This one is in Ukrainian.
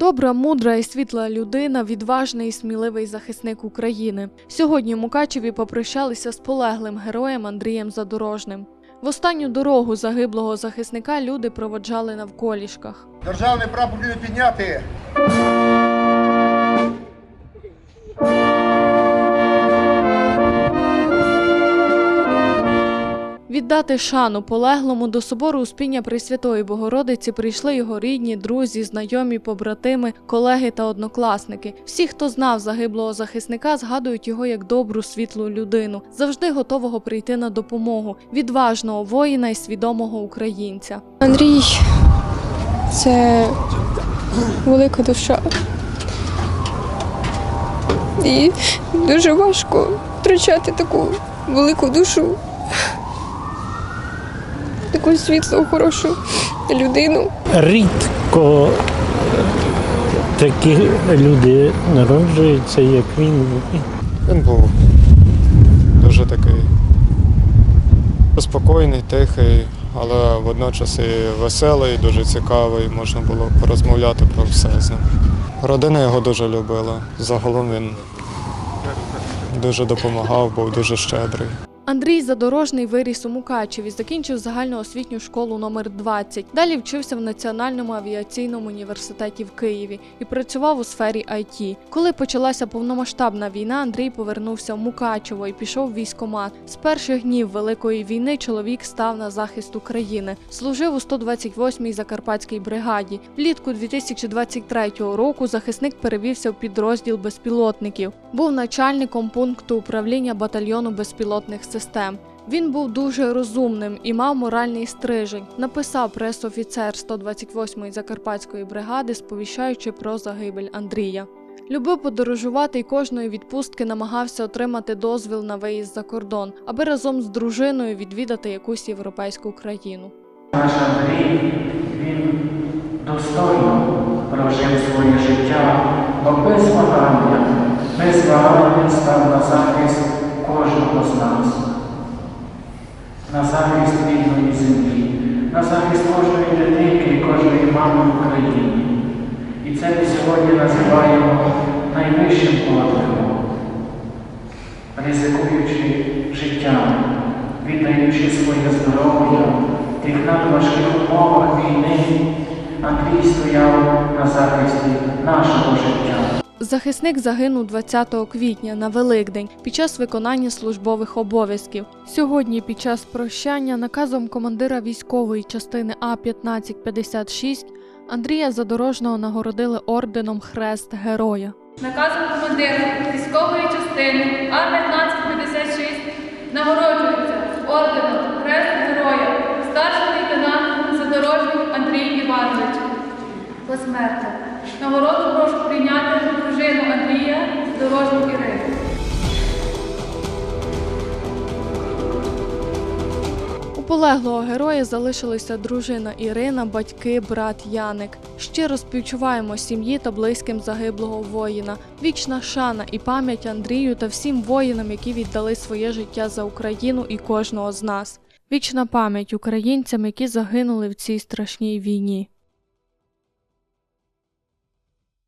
Добра, мудра і світла людина, відважний і сміливий захисник України. Сьогодні Мукачеві попрощалися з полеглим героєм Андрієм Задорожним. В останню дорогу загиблого захисника люди проводжали навколішках. Державний прапор підняти. Віддати шану полеглому до собору Успіння Пресвятої Богородиці прийшли його рідні, друзі, знайомі, побратими, колеги та однокласники. Всі, хто знав загиблого захисника, згадують його як добру, світлу людину, завжди готового прийти на допомогу, відважного воїна і свідомого українця. Андрій це велика душа. І дуже важко втрачати таку велику душу, таку світлу, хорошу людину. рідко такі люди народжуються, як він. Він був дуже такий спокійний, тихий, але водночас і веселий, дуже цікавий, можна було порозмовляти про все з ним. Родина його дуже любила. Загалом він дуже допомагав, був дуже щедрий. Андрій Задорожний виріс у Мукачеві, закінчив загальноосвітню школу номер 20 Далі вчився в Національному авіаційному університеті в Києві і працював у сфері IT. Коли почалася повномасштабна війна, Андрій повернувся в Мукачево і пішов в військкомат. З перших днів Великої війни чоловік став на захист України. Служив у 128-й Закарпатській бригаді. Влітку 2023 року захисник перевівся в підрозділ безпілотників. Був начальником пункту управління батальйону безпілотних систем. Він був дуже розумним і мав моральний стрижень. Написав пресофіцер 128-ї Закарпатської бригади, сповіщаючи про загибель Андрія. Любив подорожувати і кожної відпустки намагався отримати дозвіл на виїзд за кордон, аби разом з дружиною відвідати якусь європейську країну. Наш Андрій, він достойно прожив своє життя, бо без вагання, без на захист кожного з нас, на захист вільної землі, на захист кожної дитинки і кожної мами в Україні. І це ми сьогодні називаємо найвищим подвигом, ризикуючи життям, віддаючи своє здоров'я, в тих надважких умовах війни, Андрій стояв на захисті нашого життя. Захисник загинув 20 квітня на Великдень під час виконання службових обов'язків. Сьогодні, під час прощання, наказом командира військової частини А 1556 Андрія Задорожного нагородили орденом Хрест Героя. Наказом командира військової частини А-1556 нагороджується орденом Хрест Героя старший лейтенант Задорожний Андрій Іванович. Посмертно. Нагороду прошу прийняти полеглого героя залишилися дружина Ірина, батьки, брат Яник. Щиро співчуваємо сім'ї та близьким загиблого воїна. Вічна шана і пам'ять Андрію та всім воїнам, які віддали своє життя за Україну і кожного з нас. Вічна пам'ять українцям, які загинули в цій страшній війні.